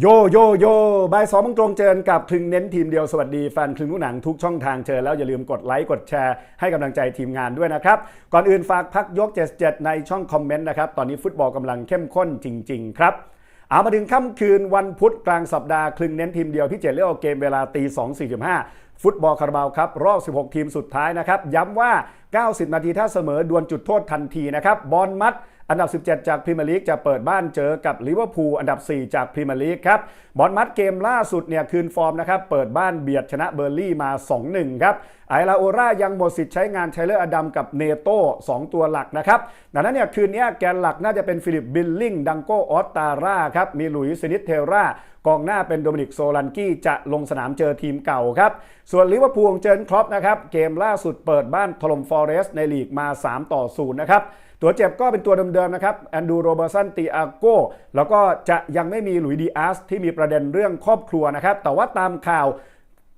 โยโยโยบายสองโมงตรงเจอกับคลึงเน้นทีมเดียวสวัสดีแฟนคลึงลูกหนังทุกช่องทางเจอแล้วอย่าลืมกดไลค์กดแชร์ให้กำลังใจทีมงานด้วยนะครับ ก่อนอื่นฝากพักยก 77 ในช่องคอมเมนต์นะครับ ตอนนี้ฟุตบอลกำลังเข้มข้นจริง ๆ ครับเอามาถึงค่ำคืนวันพุธกลางสัปดาห์คลึงเน้นทีมเดียวพี่เจเลือกเกมเวลาตี2.45 ฟุตบอลคาราบาวครับรอบ 16 ทีมสุดท้ายนะครับย้ำว่า 90 นาทีถ้าเสมอดวลจุดโทษทันทีนะครับบอลมัด อันดับ 17 จากพรีเมียร์ลีกจะเปิดบ้านเจอกับลิเวอร์พูลอันดับ 4 จากพรีเมียร์ลีกครับบอลมัดเกมล่าสุดเนี่ยคืนฟอร์มนะครับเปิดบ้านเบียดชนะเบอร์ลี่มา 2-1 ครับไอลาโอรายังหมดสิทธิ์ใช้งานไชเลอร์อดัมกับเนโต้2ตัวหลักนะครับดังนั้นเนี่ยคืนนี้แกนหลักน่าจะเป็นฟิลิปบิลลิงดังโกออสตาร่าครับมีหลุยส์ซินิสเทรา กองหน้าเป็นโดมินิกโซลันกี้จะลงสนามเจอทีมเก่าครับ ส่วนลิเวอร์พูลเจอครอปนะครับ เกมล่าสุดเปิดบ้านถล่มฟอเรสต์ในลีกมา 3 ต่อ 0 นะครับตัวเจ็บก็เป็นตัวเดิมๆนะครับแอนดูโรเบอร์สันตีอาโกแล้วก็จะยังไม่มีหลุยดีอาสที่มีประเด็นเรื่องครอบครัวนะครับแต่ว่าตามข่าว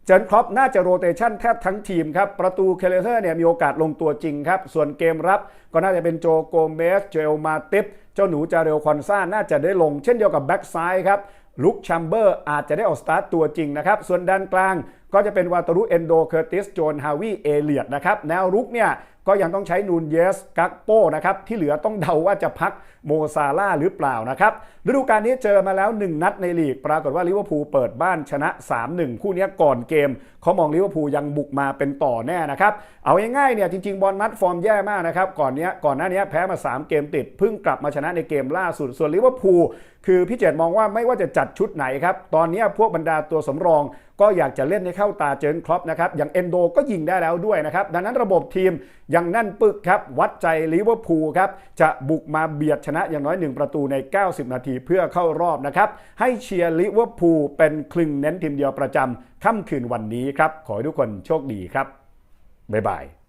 เจนครอปน่าจะโรเตชันแทบทั้งทีมครับ ประตูเคเลเทอร์เนี่ยมีโอกาสลงตัวจริงครับ ส่วนเกมรับก็น่าจะเป็นโจโกเมส เจลมาติฟเจ้าหนูจาเรลคอนซ่าน่าจะได้ลงเช่นเดียวกับแบ็กซ้ายครับ ลุกชัมเบอร์อาจจะได้ออกสตาร์ตตัวจริงนะครับ ส่วนด้านกลางก็จะเป็นวาตารุเอนโดเคอร์ติสโจนฮาวิเอเลียดนะครับแนวรุกเนี่ยก็ยังต้องใช้นูนเยสกักโป้นะครับที่เหลือต้องเดาว่าจะพักโมซาร่าหรือเปล่านะครับฤดูกาลนี้เจอมาแล้ว 1 นัดในลีก ปรากฏว่าลิเวอร์พูลเปิดบ้านชนะ 3-1 คู่นี้ก่อนเกมเขามองลิเวอร์พูลยังบุกมาเป็นต่อแน่นะครับ เอาง่ายๆเนี่ยจริงๆ บอลมัดฟอร์มแย่มากนะครับก่อนเนี้ยก่อนหน้านี้แพ้มา 3 เกมติดเพิ่งกลับมาชนะในเกมล่าสุดส่วนลิเวอร์พูลคือพี่เจตมองว่าไม่ว่าจะจัดชุดไหนครับตอนนี้พวกบรรดาตัวสำรอง ก็อยากจะเล่นให้เข้าตาเจินครอปนะครับ อย่างเอนโดก็ยิงได้แล้วด้วยนะครับ ดังนั้นระบบทีมยังแน่นปึกครับ วัดใจลิเวอร์พูลครับ จะบุกมาเบียดชนะอย่างน้อย 1 ประตูใน 90 นาทีเพื่อเข้ารอบนะครับ ให้เชียร์ลิเวอร์พูลเป็นคลึงเน้นทีมเดียวประจำค่ำคืนวันนี้ครับ ขอให้ทุกคนโชคดีครับบ๊ายบาย